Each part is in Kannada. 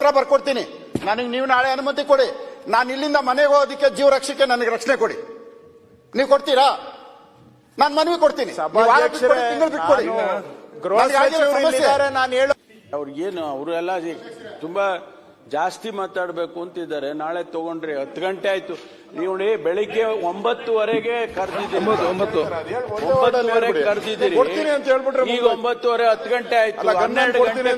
ಪತ್ರ ಬರ್ಕೊಡ್ತೀನಿ. ನನಗೆ ನೀವು ನಾಳೆ ಅನುಮತಿ ಕೊಡಿ. ನಾನು ಇಲ್ಲಿಂದ ಮನೆಗೆ ಹೋಗೋದಕ್ಕೆ ಜೀವ ರಕ್ಷಕ್ಕೆ ನನಗೆ ರಕ್ಷಣೆ ಕೊಡಿ. ನೀವು ಕೊಡ್ತೀರಾ? ನಾನು ಮನವಿ ಕೊಡ್ತೀನಿ. ಅವ್ರು ತಿಂಗಳು ಬಿಟ್ಕೊಡಿ. ಎಲ್ಲ ಅವ್ರಿಗೇನು ಅವರೆಲ್ಲ ತುಂಬಾ ಜಾಸ್ತಿ ಮಾತಾಡ್ಬೇಕು ಅಂತಿದ್ದಾರೆ. ನಾಳೆ ತಗೊಂಡ್ರಿ ಹತ್ತು ಗಂಟೆ ಆಯ್ತು. ನೀವು ನೋಡಿ ಬೆಳಿಗ್ಗೆ ಒಂಬತ್ತುವರೆಗೆ ಕರೆದಿದ್ದೀರಿ. ಒಂಬತ್ತು ಒಂಬತ್ತುವರೆಗೆ ಕರೆದಿದ್ದೀರಿ. ಕೊಡ್ತೀನಿ ಅಂತ ಹೇಳ್ಬಿಟ್ರೆ ಈಗ ಒಂಬತ್ತುವರೆ ಹತ್ತು ಗಂಟೆ ಆಯ್ತು. ಹನ್ನೆರಡು ಗಂಟೆ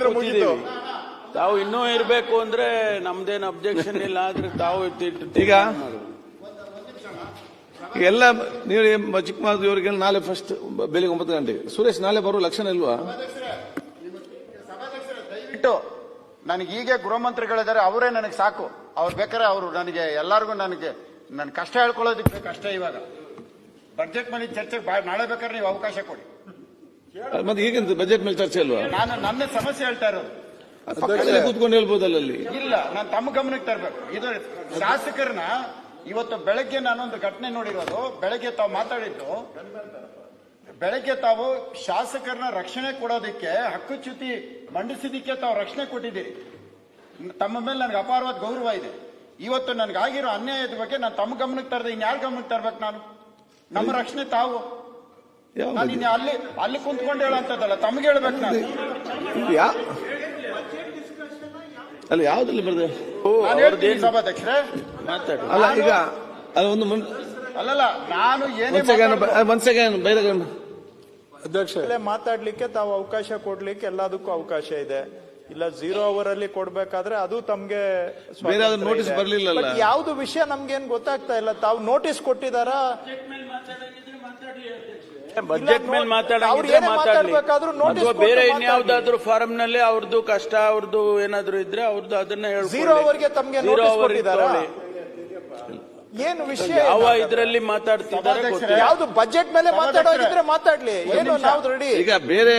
ತಾವು ಇನ್ನೂ ಇರಬೇಕು ಅಂದ್ರೆ ನಮ್ದೇನು ಅಬ್ಜೆಕ್ಷನ್ ಇಲ್ಲ ಆದ್ರೆ ತಾವು ಈಗ ಎಲ್ಲ ನೀವು ಇವರಿಗೆ ನಾಳೆ ಫಸ್ಟ್ ಬೆಳಿಗ್ಗೆ ಒಂಬತ್ತು ಗಂಟೆಗೆ. ಸುರೇಶ್ ನಾಳೆ ಬರೋ ಲಕ್ಷಣ ಇಲ್ವಾ? ಇಟ್ಟು ನನಗೆ ಈಗ ಗೃಹ ಮಂತ್ರಿಗಳಿದ್ದಾರೆ ಅವರೇ ನನಗೆ ಸಾಕು. ಅವ್ರು ಬೇಕಾರೆ ಅವರು ನನಗೆ ಎಲ್ಲರಿಗೂ ನನಗೆ ನನ್ನ ಕಷ್ಟ ಹೇಳ್ಕೊಳ್ಳೋದಕ್ಕೆ ಕಷ್ಟ ಇವಾಗ. ಬಜೆಟ್ ಮೇಲೆ ಚರ್ಚೆಗೆ ಬಾ- ನಾಳೆ ಬೇಕಾದ್ರೆ ನೀವು ಅವಕಾಶ ಕೊಡಿ. ಮತ್ತೆ ಈಗಿಂದ ಬಜೆಟ್ ಮೇಲೆ ಚರ್ಚೆ ಅಲ್ವಾ ನಾನು ನನ್ನ ಸಮಸ್ಯೆ ಹೇಳ್ತಾ ಇರೋದು. ಪಕ್ಕದಲ್ಲಿ ಕೂತ್ಕೊಂಡು ಹೇಳ್ಬೋದಲ್ಲ ಅಲ್ಲಿ? ಇಲ್ಲ ನಾನು ತಮ್ಮ ಗಮನಕ್ಕೆ ತರಬೇಕು. ಇದು ಶಾಸಕರನ್ನ ಇವತ್ತು ಬೆಳಗ್ಗೆ ನಾನೊಂದು ಘಟನೆ ನೋಡಿರೋದು. ಬೆಳಗ್ಗೆ ತಾವು ಮಾತಾಡಿದ್ದು ಬೆಳಗ್ಗೆ ತಾವು ಶಾಸಕರನ್ನ ರಕ್ಷಣೆ ಕೊಡೋದಕ್ಕೆ ಹಕ್ಕುಚ್ಯುತಿ ಮಂಡಿಸಿದಕ್ಕೆ ತಾವು ರಕ್ಷಣೆ ಕೊಟ್ಟಿದ್ದೀರಿ. ತಮ್ಮ ಮೇಲೆ ನನಗೆ ಅಪಾರವಾದ ಗೌರವ ಇದೆ. ಇವತ್ತು ನನಗಾಗಿರೋ ಅನ್ಯಾಯದ ಬಗ್ಗೆ ನಾನು ತಮ್ಮ ಗಮನಕ್ಕೆ ತರದೆ ಇನ್ಯಾರ ಗಮನಕ್ಕೆ ತರ್ಬೇಕು ನಾನು? ನಮ್ಮ ರಕ್ಷಣೆ ತಾವು. ನಾನು ಅಲ್ಲಿ ಅಲ್ಲಿ ಕುಂತ್ಕೊಂಡು ಹೇಳಂತದಲ್ಲ ತಮಗೆ ಹೇಳ್ಬೇಕು ನಾನು. ಯಾವ್ದಲ್ಲಿ ಅಲ್ಲ ಹೇಳ್ತೀನಿ ಸಭಾಧ್ಯಕ್ಷರೇ. ಮಾತಾಡಿ. ಅಲ್ಲ ಈಗ ಅಲ್ಲ ಒಂದು ಅಲ್ಲಲ್ಲ ನಾನು ಏನೇ ಸೆಕೆಂಡ್ ಬೈರಗಣ್ಣ ಮಾತಾಡ್ಲಿಕ್ಕೆ ತಾವು ಅವಕಾಶ ಕೊಡ್ಲಿಕ್ಕೆ ಎಲ್ಲದಕ್ಕೂ ಅವಕಾಶ ಇದೆ. ಇಲ್ಲ ಜೀರೋ ಅವರ್ ಅಲ್ಲಿ ಕೊಡ್ಬೇಕಾದ್ರೆ ಅದು ತಮ್ಗೆ ಸ್ವಾತಂತ್ರ್ಯ ಬೇರೆ ಯಾವ್ದು notice ಇದೆ. ಬರ್ಲಿಲ್ಲಲ್ಲ? But ಯಾವ್ದು ವಿಷಯ ನಮ್ಗೇನ್ ಗೊತ್ತಾಗ್ತಾ ಇಲ್ಲ. ತಾವು ನೋಟಿಸ್ ಕೊಟ್ಟಿದಾರ? ಬಜೆಟ್ ಮೇಲೆ ಮಾತಾಡಿ ಮಾತಾಡಂಗಿದ್ರೆ ಮಾತಾಡ್ಲಿ. ಅಥವಾ ಬೇರೆ. ಇನ್ಯಾವ್ದಾದ್ರು ಫಾರಂ ನಲ್ಲಿ ಅವ್ರದ್ದು ಕಷ್ಟ ಅವ್ರದ್ದು ಏನಾದ್ರು ಇದ್ರೆ ಅವ್ರದ್ದು ಅದನ್ನ ಹೇಳ್ಕೊಳ್ಳಿ. ಏನು ವಿಷಯ ಯಾವ ಇದರಲ್ಲಿ ಇದ್ರಲ್ಲಿ ಮಾತಾಡ್ತಿದ್ದಾರೆ ಯಾವ್ದು ಬಜೆಟ್ ಮೇಲೆ ಮಾತಾಡೋದಿದ್ರೆ ಮಾತಾಡ್ಲಿ. ಏನು. ನಾವು ರೆಡಿ ಈಗ ಬೇರೆ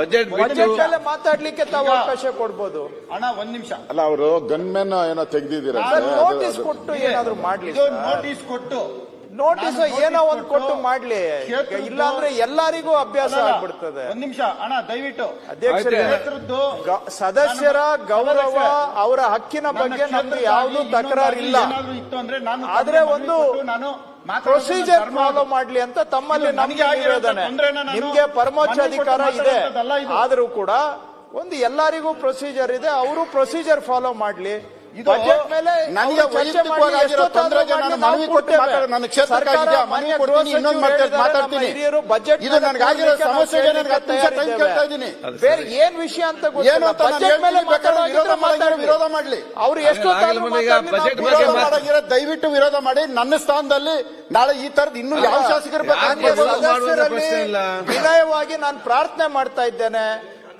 ಬಜೆಟ್ ಬಜೆಟ್ ಮೇಲೆ ಮಾತಾಡ್ಲಿಕ್ಕೆ ತಾವು ಅವಕಾಶ ಕೊಡ್ಬೋದು. ಹಣ ಒಂದ್ ನಿಮಿಷ. ಅಲ್ಲ ಅವರು ಗನ್ಮೆನ್ ಏನೋ ತೆಗ್ದಿದ್ದೀರಾ ನೋಟಿಸ್ ಕೊಟ್ಟು ಏನಾದ್ರು ಮಾಡ್ಲಿ ನೋಟಿಸ್ ಕೊಟ್ಟು ನೋಟಿಸ್ ಏನೋ ಒಂದು ಕೊಟ್ಟು ಮಾಡ್ಲಿ. ಇಲ್ಲ ಇಲ್ಲಾಂದ್ರೆ ಎಲ್ಲರಿಗೂ ಅಭ್ಯಾಸ ಆಗ್ಬಿಡ್ತದೆ. ಒಂದ್ ನಿಮಿಷ ಅಣ್ಣ ದಯವಿಟ್ಟು. ಅಧ್ಯಕ್ಷರೇ ಗ- ಸದಸ್ಯರ ಗೌರವ ಅವರ ಹಕ್ಕಿನ ಬಗ್ಗೆ ನಮ್ದು ಯಾವ್ದು ತಕರಾರು ಇಲ್ಲ ಅಂದ್ರೆ ಆದ್ರೆ ಒಂದು ನಾನು ಪ್ರೊಸೀಜರ್ ಫಾಲೋ ಮಾಡ್ಲಿ ಅಂತ ತಮ್ಮಲ್ಲಿ ನಮ್ಗೆ ನಿವೇದನೆ. ನಿಮ್ಗೆ ಪರಮೋಚ್ಚ ಅಧಿಕಾರ ಇದೆ. ಆದ್ರೂ ಕೂಡ ಒಂದು ಎಲ್ಲರಿಗೂ ಪ್ರೊಸೀಜರ್ ಇದೆ. ಅವರು ಪ್ರೊಸೀಜರ್ ಫಾಲೋ ಮಾಡ್ಲಿ. ನನಗೆ ಅವ್ರು ಚರ್ಚೆ ವೈಯಕ್ತಿಕವಾಗಿ ಮಾಡ್ಲಿ, ಆಗಿರೋ ಎಷ್ಟೊತ್ತಾದ್ರೂ ತೊಂದರೆಗೆ ನಾನು ಮನವಿ ನಾವು ಕೊಟ್ಟು ಮಾತಾಡ- ನನ್ನ ಕ್ಷೇತ್ರಕ್ಕಾಗಿದೆ, ಮನವಿ ಕೊಡ್ತೀನಿ, ಇನ್ನೊಂದು ಮಾತಾಡ್ತೀನಿ. ಹಿರಿಯರು ಬಜೆಟ್ ಇದು ನನಗಾಗಿರೋ ಸಮಸ್ಯೆಗೆ ನನಗೆ ಕೇಳ್ಲಿಕ್ಕೆ ಹತ್ತು ನಿಮಿಷ ಟೈಮ್ ತಯಾರಿದ್ದೇವೆ. ಕೇಳ್ತಾ ಇದ್ದೀನಿ. ಬೇರೆ ಏನ್ ವಿಷಯ ಅಂತ ಏನು ಅಂತ ನಾನು ಬೇಕಾದ್ರೆ ವಿರೋಧ ಮಾಡ್ಲಿ. ಅವ್ರು ಎಷ್ಟು ಮಾಡಂಗಿರೋ ದಯವಿಟ್ಟು ವಿರೋಧ ಮಾಡಿ. ನನ್ನ ಸ್ಥಾನದಲ್ಲಿ ನಾಳೆ ಈ ತರದ ಇನ್ನು ಯಾವ ಶಾಸಕರು ಇಲ್ಲ. ವಿನಯವಾಗಿ ನಾನು ಪ್ರಾರ್ಥನೆ ಮಾಡ್ತಾ ಇದ್ದೇನೆ.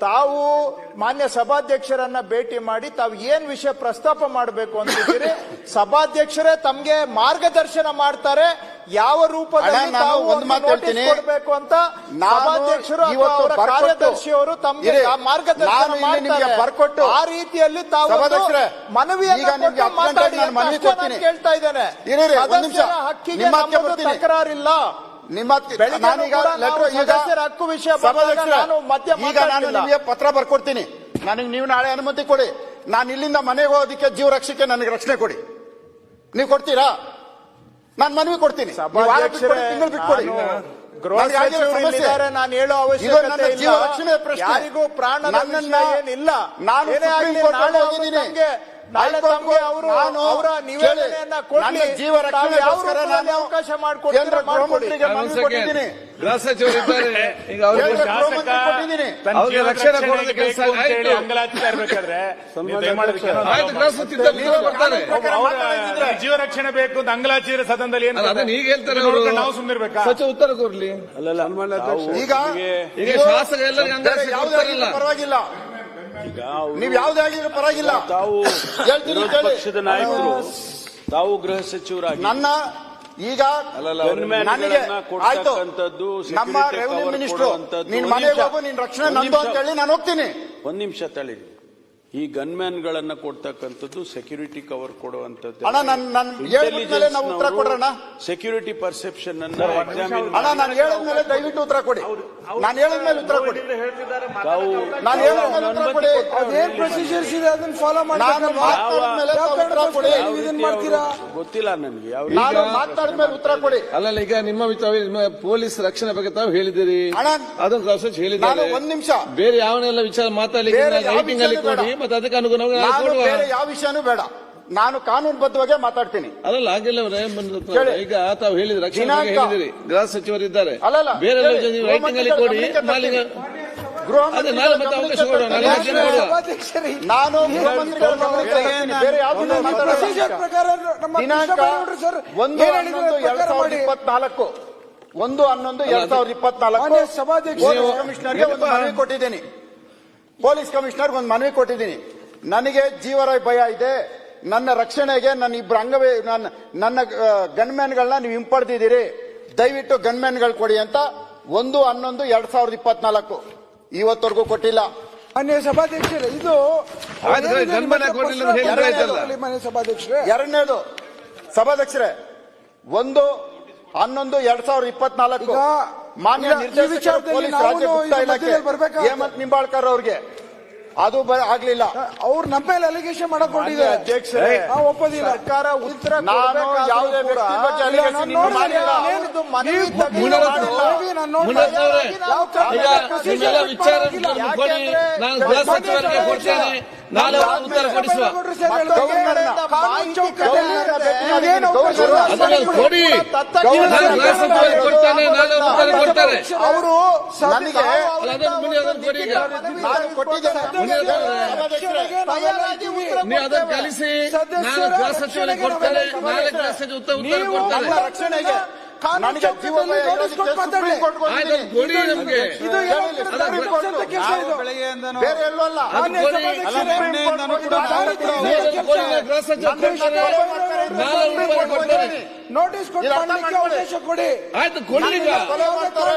ತಾವು ಮಾನ್ಯ ಸಭಾಧ್ಯಕ್ಷರನ್ನ ಭೇಟಿ ಮಾಡಿ ತಾವು ಏನ್ ವಿಷಯ ಪ್ರಸ್ತಾಪ ಮಾಡಬೇಕು ಅಂತಿದ್ದೀರಿ? ಸಭಾಧ್ಯಕ್ಷರೇ ತಮ್ಗೆ ಮಾರ್ಗದರ್ಶನ ಮಾಡ್ತಾರೆ. ಯಾವ ರೂಪದಲ್ಲಿ ತಾವು ಒಂದು ಮಾತು ಹೇಳ್ತೀನಿ. ಕೊಡಬೇಕು ಅಂತ ಸಭಾಧ್ಯಕ್ಷರು ಅವರ ಕಾರ್ಯದರ್ಶಿಯವರು ತಮ್ಗೆ ಮಾರ್ಗದರ್ಶನ ಮಾಡ್ತಾರೆ. ಬರ್ಕೊಟ್ಟು- ಆ ರೀತಿಯಲ್ಲಿ ತಾವು ಮನವಿಯನ್ನ ಗಂಟೆಗೆ ಮಾತಾಡಿ ಮನವಿ ಕೇಳ್ತಾ ಇದ್ದೇನೆ. ಹಕ್ಕಿಗೆ ತಕರಾರಿಲ್ಲ. ನಿಮ್ಮ ನಾನೀಗ ಹಕ್ಕು ವಿಷಯ ನಾನು ಮಧ್ಯ ಈಗ ನಾನು ನಿಮಗೆ ಪತ್ರ ಬರ್ಕೊಡ್ತೀನಿ. ನನಗೆ ನೀವು ನಾಳೆ ಅನುಮತಿ ಕೊಡಿ. ನಾನು ಇಲ್ಲಿಂದ ಮನೆಗೆ ಹೋಗೋದಕ್ಕೆ ಜೀವ ರಕ್ಷಕ್ಕೆ ನನಗೆ ರಕ್ಷಣೆ ಕೊಡಿ. ನೀವು ಕೊಡ್ತೀರಾ? ನಾನು ಮನವಿ ಕೊಡ್ತೀನಿ. ತಿಂಗಳು ಬಿಟ್ಕೊಡಿ ನಾನು ಹೇಳೋ ಅವಶ್ಯಕತೆ ಜೀವ ಇಲ್ಲ ಯಾರಿಗೂ ವಿಷಯ ಏನಿಲ್ಲ. ನಾನು ನಾಳೆ ತಮ್ಗೆ ಅವರು ಅವರ ನಿವೇದನೆಯನ್ನ ಕೊಡ್ಲಿ. ಜೀವ ಅವಕಾಶ ಗೃಹ ಈಗ ಅವ್ರಿಗೆ ರಕ್ಷಣೆ ಕೊಡೋದು ಕೆಲಸ ಅಂಗಲಾಚ್ತಾ ಇರ್ಬೇಕಾದ್ರೆ ಬರ್ತಾರೆ ಅವ್ರ ಜೀವ ರಕ್ಷಣೆ ಬೇಕು ಅಂತ ಅಂಗಲಾಚಿದ್ರೆ ಸದನದಲ್ಲಿ ಏನು ಅಲ್ಲ, ಅದನ್ನ ಈಗ ಹೇಳ್ತಾರೆ. ನಾವು ಸುಮ್ಮನಿರ್ಬೇಕಾ ಸಚಿವ ಉತ್ತರ ಕೊರ್ಲಿ ಅಲ್ಲ ಅಲ್ಲ ಈಗ ಈಗ ಶಾಸಕ ಎಲ್ಲರಿಗೂ ಪರವಾಗಿಲ್ಲ. ನೀವು ಯಾವುದೇ ಆಗಿದ್ರು ಪರವಾಗಿಲ್ಲ. ತಾವು ಹೇಳ್ತೀನಿ ವಿರೋಧ ಕೇಳಿ. ಪಕ್ಷದ ನಾಯಕರು ತಾವು ಗೃಹ ಸಚಿವರಾಗಿ. ನನ್ನ ಈಗ ಅಲ್ಲಲ್ಲ, ಅವ್ರ ನನಗೆ ಆಯ್ತು. ಕೊಡ್ತಕ್ಕಂಥದ್ದು, ನಮ್ಮ security ರೆವಿನ್ಯೂ cover ಮಿನಿಸ್ಟ್ರು ಕೊಡುವಂಥದ್ದು, ನೀನ್ ಮನೆಗೆ ಹೋಗು ನಿನ್ ರಕ್ಷಣೆ ನಂದು ಅಂತ ಹೇಳಿ ನಾನು ಹೋಗ್ತೀನಿ. ಒಂದ್ ನಿಮಿಷ ತಳೀರಿ ಈ ಗನ್ಮ್ಯಾನ್ ಗಳನ್ನ ಕೊಡ್ತಕ್ಕಂಥದ್ದು ಸೆಕ್ಯೂರಿಟಿ ಕವರ್ ಕೊಡುವಂತದ್ದು ಅಣ್ಣ, ನಾನು ನಾನ್ ಹೇಳ್ಬಿಟ್ಮೇಲೆ ನಾವು ಉತ್ತರ ಕೊಡೋಣ? ಸೆಕ್ಯೂರಿಟಿ ಪರ್ಸೆಪ್ಷನ್ ಅನ್ನ ಅಣ್ಣ ನಾನು ಹೇಳಿದ್ಮೇಲೆ ದಯವಿಟ್ಟು ಉತ್ತರ ಕೊಡಿ. ನಾನು ಹೇಳಿದ್ಮೇಲೆ ಉತ್ತರ ಕೊಡಿ. ತಾವು ನಾನು ಹೇಳಿದ್ಮೇಲೆ ಉತ್ತರ ಕೊಡಿ. ಅದೇನ್ ಪ್ರೊಸೀಜರ್ಸ್ ಇದೆ? ಅದನ್ನ ಫಾಲೋ ನಾನು ಮಾತಾಡಿದ್ಮೇಲೆ ತಾವು ಉತ್ತರ ಕೊಡಿ. ಇದನ್ನ ರೀತಿ ಗೊತ್ತಿಲ್ಲ ನನಗೆ ಯಾವ ನಾನು ಮಾತಾಡಿದ್ಮೇಲೆ ಉತ್ತರ ಕೊಡಿ. ಅಲ್ಲ ಈಗ ನಿಮ್ಮ ವಿಚಾರ ನಿಮ್ಮ ಪೊಲೀಸ್ ರಕ್ಷಣೆ ಬಗ್ಗೆ ತಾವು ಹೇಳಿದಿರಿ ಅಣ್ಣ, ಅದೊಂದು ಹೇಳಿದ ಹೇಳಿದ್ದಾರೆ. ನಾನು ಒಂದ್ ನಿಮಿಷ. ಬೇರೆ ಯಾವನೆಲ್ಲ ವಿಚಾರ ಮಾತಾಡಿ ಬೇರೆ ಯಾವ ರೈಟಿಂಗ್ ಅಲ್ಲಿ ಕೊಡಿ. ಮತ್ತೆ ಅದಕ್ಕೆ ನಾನು ಬೇರೆ ಯಾವ ವಿಷಯನೂ ಬೇಡ. ನಾನು ಕಾನೂನುಬದ್ಧವಾಗೇ ಮಾತಾಡ್ತೀನಿ. ಅಲ್ಲಲ್ಲ ಹಾಗೆಲ್ಲ ಅವರೇ ಬಂದು- ಕೇಳಿ. ಈಗ ತಾವು ಹೇಳಿದ್ರಿ ರಕ್ಷಣೆ ದಿನಾಂಕ. ಹೇಳಿದಿರಿ. ಗೃಹ ಸಚಿವರಿದ್ದಾರೆ ಅಲ್ಲಲ್ಲ, ಬೇರೆ ಕೇಳಿ. ನೀವು ರೈಟಿಂಗ್ ಅಲ್ಲಿ ಕೊಡಿ ಗಮನಕ್ಕೆ ನಾಳೆ ಗೃಹ ಅದೇ ನಾಳೆ ಮತ್ತೆ ಅವಕಾಶ ಕೊಡುವ ನಾಳೆ ಮತ್ತೆ ಕೊಡುವ. ನಾನು ಗೃಹ ಮಂತ್ರಿಗಳ ಗಮನಕ್ಕೆ ತರ್ತೀನಿ. ಬೇರೆ ಯಾವುದನ್ನೂ ಮಾತಾಡಲ್ಲ. ಪ್ರಕಾರ ನಮ್ಮ ದಿನಾಂಕ ಕೃಷ್ಣಬೈರೇಗೌಡರು ಸರ್ ಒಂದು ಏನ್ ಹನ್ನೊಂದು ಹೇಳಿದ್ರು ಎರಡ್ ಪ್ರಕಾರ ಸಾವಿರದ ಮಾಡಿ. ಇಪ್ಪತ್ನಾಲ್ಕು. ಒಂದು ಹನ್ನೊಂದು ಎರಡ್ ಸಾವಿರದ ಇಪ್ಪತ್ನಾಲ್ಕು. ಮಾನ್ಯ ಸಭಾಧ್ಯಕ್ಷರೇ, ಪೊಲೀಸ್ ಕಮಿಷನರ್ಗೆ ಒಂದು ಮನವಿ ಕೊಟ್ಟಿದ್ದೀನಿ. ಪೊಲೀಸ್ ಕಮಿಷನರ್ಗೆ ಒಂದು ಮನವಿ ಕೊಟ್ಟಿದ್ದೀನಿ. ನನಗೆ ಜೀವರಾಯ್ ಭಯ ಇದೆ. ನನ್ನ ರಕ್ಷಣೆಗೆ ನನ್ನ ಇಬ್ಬರು ಅಂಗವೇ ನನ್ನ ನನ್ನ ಗನ್ಮ್ಯಾನ್ಗಳನ್ನ ನೀವು ಹಿಂಪಡೆದಿದ್ದೀರಿ. ದಯವಿಟ್ಟು ಗನ್ಮ್ಯಾನ್ಗಳು ಕೊಡಿ ಅಂತ ಒಂದು ಹನ್ನೊಂದು ಎರಡ್ ಸಾವಿರದ ಇಪ್ಪತ್ನಾಲ್ಕು. ಇವತ್ತವರೆಗೂ ಕೊಟ್ಟಿಲ್ಲ. ಮಾನ್ಯ ಸಭಾಧ್ಯಕ್ಷರೇ ಇದು. ಮಾನ್ಯ ಸಭಾಧ್ಯಕ್ಷರೇ? ಎರಡನೇದು ಸಭಾಧ್ಯಕ್ಷರೇ ಒಂದು ಹನ್ನೊಂದು ಎರಡ್ ಸಾವಿರದ ಇಪ್ಪತ್ನಾಲ್ಕು. ಈಗ ಮಾನ್ಯ ನಿರ್ದೇಶಕರು. ಹೇಮಂತ್ ನಿಂಬಾಳ್ಕರ್ ಅವ್ರಿಗೆ. ಅದು ಆಗ್ಲಿಲ್ಲ. ಅವ್ರು ನಮ್ಮ ಮೇಲೆ ಅಲಿಗೇಷನ್ ಮಾಡಿದೆ ಅಧ್ಯಕ್ಷ ಅಧ್ಯಕ್ಷರೇ, ನಾವು ಒಪ್ಪೋದಿಲ್ಲ. ಸರ್ಕಾರ ಉತ್ತರ ನಾನು ಯಾವುದೇ ವ್ಯಕ್ತಿ ಬಗ್ಗೆ. ಮಾಡಿಲ್ಲ. ವಿಚಾರ ಆಗಿಲ್ಲ. ನಾನು ಗೃಹ ಸಚಿವರಿಗೆ ಕೊಡ್ತೇನೆ. ನಾಳೆ ಅವರು ಉತ್ತರ ಕೊಡಿಸುವ. ಕೊಡ್ತೇನೆ ಉತ್ತರ ಕೊಡ್ತಾರೆ ಅವರು. ನೀವು ಅದನ್ನು ಕಲಿಸಿ ನಾನು ಗೃಹ ಸಚಿವರಿಗೆ ಕೊಡ್ತೇನೆ ನಾಳೆ ಗೃಹ ಸಚಿವ ಉತ್ತರ ಕೊಡ್ತಾರೆ. ರಕ್ಷಣೆಗೆ ಕಾನೂನು ನನಗೆ ಚೌಕಟ್ಟಲ್ಲಿ ನೋಟಿಸ್ ಕೊಟ್ಟು. ಕೊಡಿ ಇದು ಇದು. ಬೇರೆ ಎಲ್ಲೂ ಅಲ್ಲ. ಮಾನ್ಯ. ಸಭಾಧ್ಯಕ್ಷರೇ, ನೋಟಿಸ್ ಕೊಟ್ಟು ಮಾಡ್ಲಿಕ್ಕೆ ಅವಕಾಶ ಆಯ್ತು ಕೊಡ್ಲಿಕ್ಕೆ ಕೊಲೆ ಮಾಡ್ತಾರೆ.